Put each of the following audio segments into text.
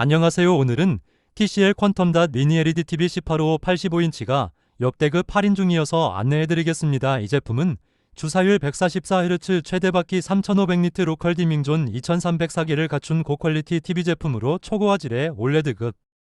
안녕하세요. 오늘은 TCL 퀀텀닷 미니 LED TV 18호 85인치가 역대급 할인 중이어서 안내해드리겠습니다. 이 제품은 주사율 144Hz 최대 바퀴 3500니트 로컬 디밍존 2304개를 갖춘 고퀄리티 TV 제품으로 초고화질의 올레드급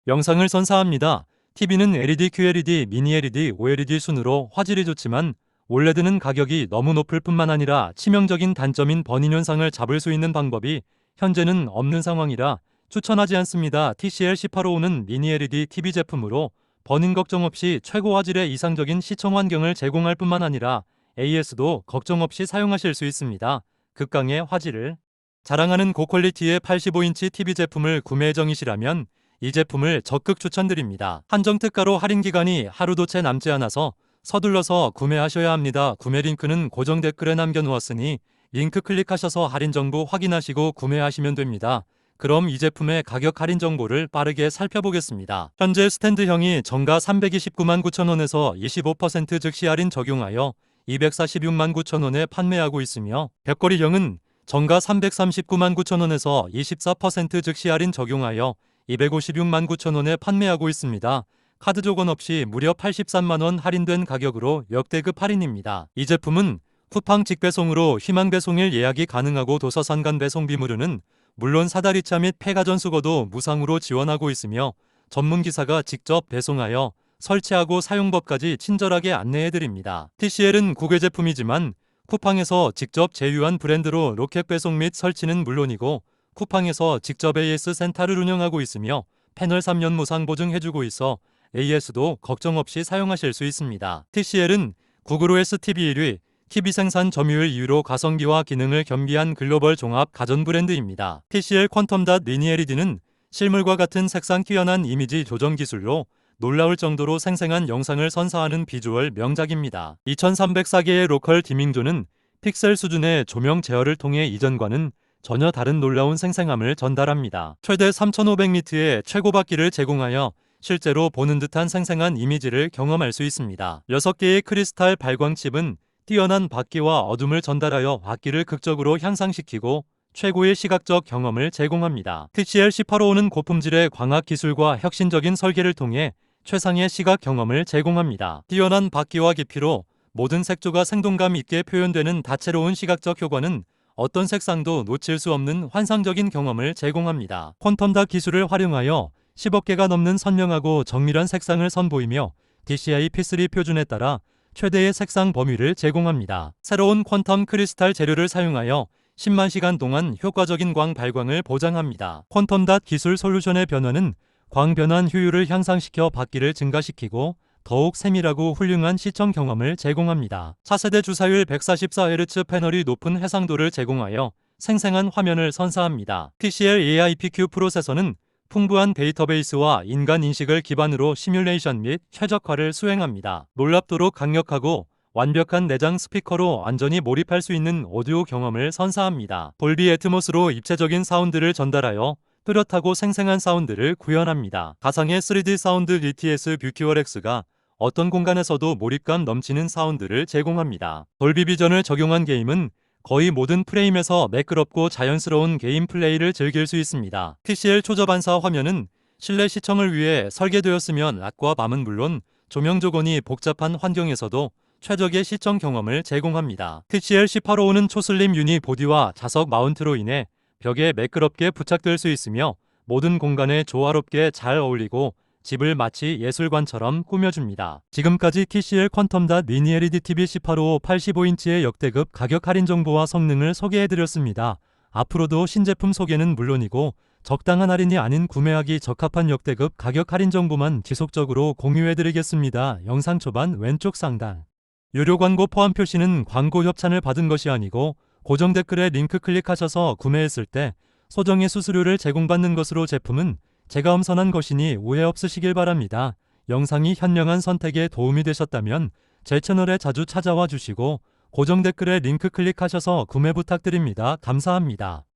영상을 선사합니다. TV는 LED, QLED, 미니 LED, OLED 순으로 화질이 좋지만 올레드는 가격이 너무 높을 뿐만 아니라 치명적인 단점인 버닝 현상을 잡을 수 있는 방법이 현재는 없는 상황이라 추천하지 않습니다. TCL 1855는 미니 LED TV 제품으로 버닝 걱정 없이 최고 화질의 이상적인 시청 환경을 제공할 뿐만 아니라 AS도 걱정 없이 사용하실 수 있습니다. 극강의 화질을 자랑하는 고퀄리티의 85인치 TV 제품을 구매 정이시라면 이 제품을 적극 추천드립니다. 한정 특가로 할인 기간이 하루도 채 남지 않아서 서둘러서 구매하셔야 합니다. 구매 링크는 고정 댓글에 남겨놓았으니 링크 클릭하셔서 할인 정보 확인하시고 구매하시면 됩니다. 그럼 이 제품의 가격 할인 정보를 빠르게 살펴보겠습니다. 현재 스탠드형이 정가 329만 9천원에서 25% 즉시 할인 적용하여 246만 9천원에 판매하고 있으며 벽걸이형은 정가 339만 9천원에서 24% 즉시 할인 적용하여 256만 9천원에 판매하고 있습니다. 카드 조건 없이 무려 83만원 할인된 가격으로 역대급 할인입니다. 이 제품은 쿠팡 직배송으로 희망 배송일 예약이 가능하고 도서산 간 배송비 무료는 물론 사다리차 및 폐가전 수거도 무상으로 지원하고 있으며 전문 기사가 직접 배송하여 설치하고 사용법까지 친절하게 안내해드립니다. TCL은 국외 제품이지만 쿠팡에서 직접 제휴한 브랜드로 로켓 배송 및 설치는 물론이고 쿠팡에서 직접 AS 센터를 운영하고 있으며 패널 3년 무상 보증해주고 있어 AS도 걱정 없이 사용하실 수 있습니다. TCL은 구글 OS TV 1위, TV 생산 점유율 2위로 가성비와 기능을 겸비한 글로벌 종합 가전 브랜드입니다. TCL 퀀텀닷 미니 LED는 실물과 같은 색상 뛰어난 이미지 조정 기술로 놀라울 정도로 생생한 영상을 선사하는 비주얼 명작입니다. 2304개의 로컬 디밍존은 픽셀 수준의 조명 제어를 통해 이전과는 전혀 다른 놀라운 생생함을 전달합니다. 최대 3500니트의 최고 바퀴를 제공하여 실제로 보는 듯한 생생한 이미지를 경험할 수 있습니다. 6개의 크리스탈 발광칩은 뛰어난 바퀴와 어둠을 전달하여 바퀴를 극적으로 향상시키고 최고의 시각적 경험을 제공합니다. TCL 1855는 고품질의 광학 기술과 혁신적인 설계를 통해 최상의 시각 경험을 제공합니다. 뛰어난 바퀴와 깊이로 모든 색조가 생동감 있게 표현되는 다채로운 시각적 효과는 어떤 색상도 놓칠 수 없는 환상적인 경험을 제공합니다. 퀀텀닷 기술을 활용하여 10억 개가 넘는 선명하고 정밀한 색상을 선보이며 DCI P3 표준에 따라 최대의 색상 범위를 제공합니다. 새로운 퀀텀 크리스탈 재료를 사용하여 10만 시간 동안 효과적인 광 발광을 보장합니다. 퀀텀닷 기술 솔루션의 변화는 광 변환 효율을 향상시켜 바퀴를 증가시키고 더욱 세밀하고 훌륭한 시청 경험을 제공합니다. 차세대 주사율 144Hz 패널이 높은 해상도를 제공하여 생생한 화면을 선사합니다. TCL AIPQ 프로세서는 풍부한 데이터베이스와 인간 인식을 기반으로 시뮬레이션 및 최적화를 수행합니다. 놀랍도록 강력하고 완벽한 내장 스피커로 완전히 몰입할 수 있는 오디오 경험을 선사합니다. 돌비 애트모스로 입체적인 사운드를 전달하여 뚜렷하고 생생한 사운드를 구현합니다. 가상의 3D 사운드 DTS 뷰티월 X가 어떤 공간에서도 몰입감 넘치는 사운드를 제공합니다. 돌비 비전을 적용한 게임은 거의 모든 프레임에서 매끄럽고 자연스러운 게임 플레이를 즐길 수 있습니다. TCL 초저반사 화면은 실내 시청을 위해 설계되었으면 낮과 밤은 물론 조명 조건이 복잡한 환경에서도 최적의 시청 경험을 제공합니다. TCL 1855는 초슬림 유니 보디와 자석 마운트로 인해 벽에 매끄럽게 부착될 수 있으며 모든 공간에 조화롭게 잘 어울리고 집을 마치 예술관처럼 꾸며줍니다. 지금까지 TCL 퀀텀닷 미니 LED TV 1855 85인치의 역대급 가격 할인 정보와 성능을 소개해드렸습니다. 앞으로도 신제품 소개는 물론이고 적당한 할인이 아닌 구매하기 적합한 역대급 가격 할인 정보만 지속적으로 공유해드리겠습니다. 영상 초반 왼쪽 상단 유료 광고 포함 표시는 광고 협찬을 받은 것이 아니고 고정 댓글에 링크 클릭하셔서 구매했을 때 소정의 수수료를 제공받는 것으로 제품은 제가 엄선한 것이니 오해 없으시길 바랍니다. 영상이 현명한 선택에 도움이 되셨다면 제 채널에 자주 찾아와 주시고 고정 댓글에 링크 클릭하셔서 구매 부탁드립니다. 감사합니다.